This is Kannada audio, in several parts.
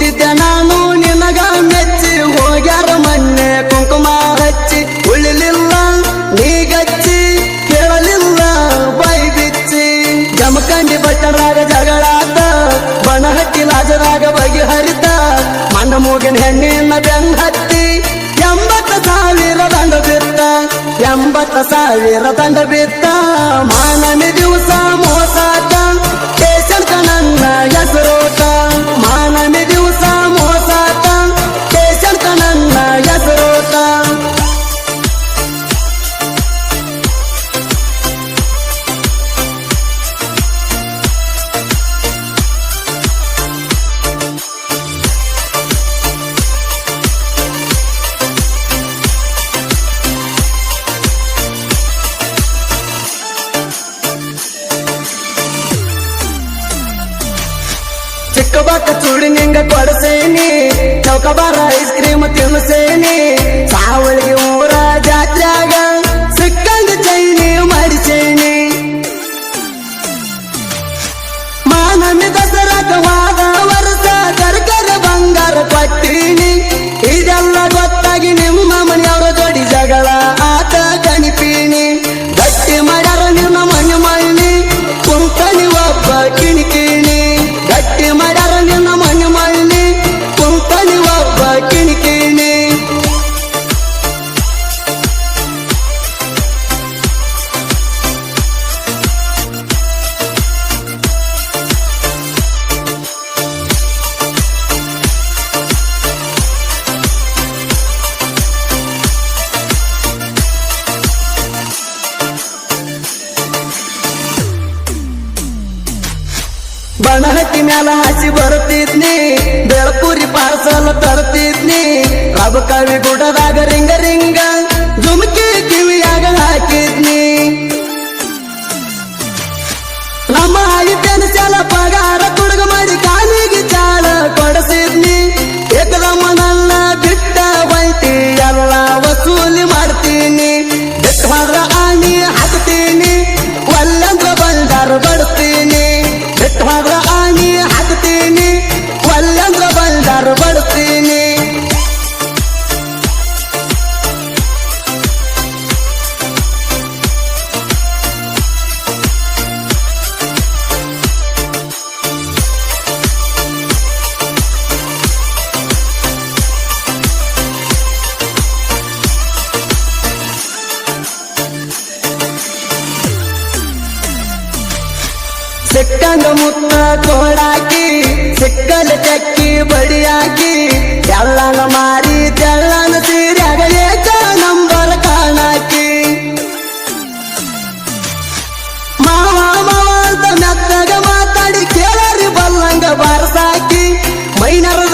ಹುಟ್ಟಿದ್ದೆ ನಾನು ನಿನಗ ಮೆಚ್ಚಿ ಹೋಗ್ಯಾರ ಕುಂಕುಮ ಹಚ್ಚಿ, ಉಳಿಲಿಲ್ಲ ನೀಗಚ್ಚಿ, ಕೇಳಲಿಲ್ಲ ಬೈ ಬಿಚ್ಚಿ ಜಮಖಂಡಿ ಬಟ್ಟರಾಗ ಜಗಳಾತ ಬನಹಟ್ಟಿ ಲಾಜರಾಗ ಬಗೆ ಹರಿತ ಮೂಗಿನ ಹೆಣ್ಣಿನ ಬೆನ್ ಹತ್ತಿ ಸಾವಿರ ದಂಡ ಬಿತ್ತ ದಂಡ ಬಿತ್ತ ದಿವಸ ಮೋಸಾತ ಕೇಸಂತ ನನ್ನ ಕಟ್ಟುಬಾಕ ಚೂಡಿ ನಿಂಗ ಕೊಡಸೇನಿ. ಚೌಕಬಾರ ಐಸ್ ಕ್ರೀಮ್ ತಿನ್ನಿಸೇನಿ ಸಾವಳಿ ಊರ ತಂದ ಮುತ್ತ ತೋಡಾಕಿ ಸಿಕ್ಕದ ಚಕ್ಕಿ ಬಡಿಯಾಕಿ ಎಲ್ಲನ ಮಾರಿ ತೆಳ್ಳನ ಸೀರೆಗಳೇ ನಂಬರ್ ಕಾಣಾಕಿ. ಮಾವ ಮಾವ ಅಂತ ಮೆತ್ತಗ ಮಾತಾಡಿ ಕೇಳರಿ ಬಲ್ಲಂಗ ಬಾರಸಾಕಿ, ಮೈನರ್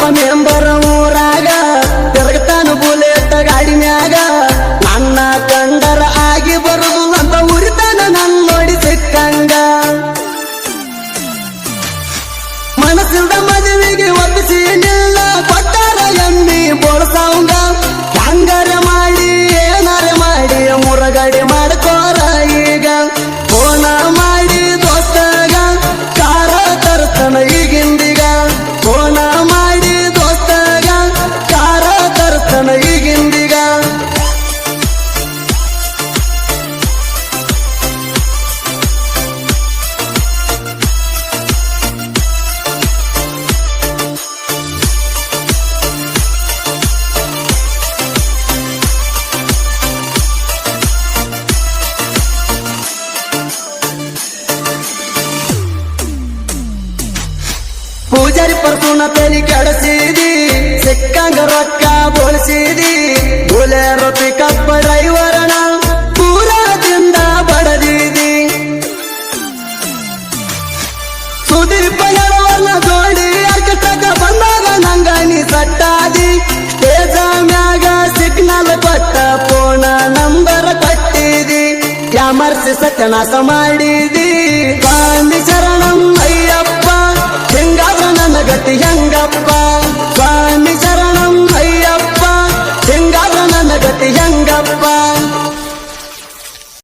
Mami ambara ಪೂಜಾರಿ ಪರ್ಸುನ ತಲೆ ಕೆಡಸಿದಿ, ಸಿಕ್ಕಂಗ ರೊಕ್ಕ ಬೋಳಿಸಿದಿ. ಬುಲೆರೋ ಕಪ್ಪ ಡ್ರೈವರನ ಪೂರದಿಂದ ಬಡದಿದಿ. ಸುದೀಪ ಎಳವರ್ನ ಜೋಡಿ ಅರ್ಕಟಕ ಬಂದಾಗ ನಂಗ ನೀ ಸಟ್ಟಾದಿ. ಸ್ಟೇಜ ಮ್ಯಾಗ ಸಿಗ್ನಲ್ ಕೊಟ್ಟ ಫೋನ ನಂಬರ್ ಕೊಟ್ಟಿದಿ. ಯಾಮರ್ಸಿ ಸತ್ಯನಾಶ ಮಾಡಿದಿ.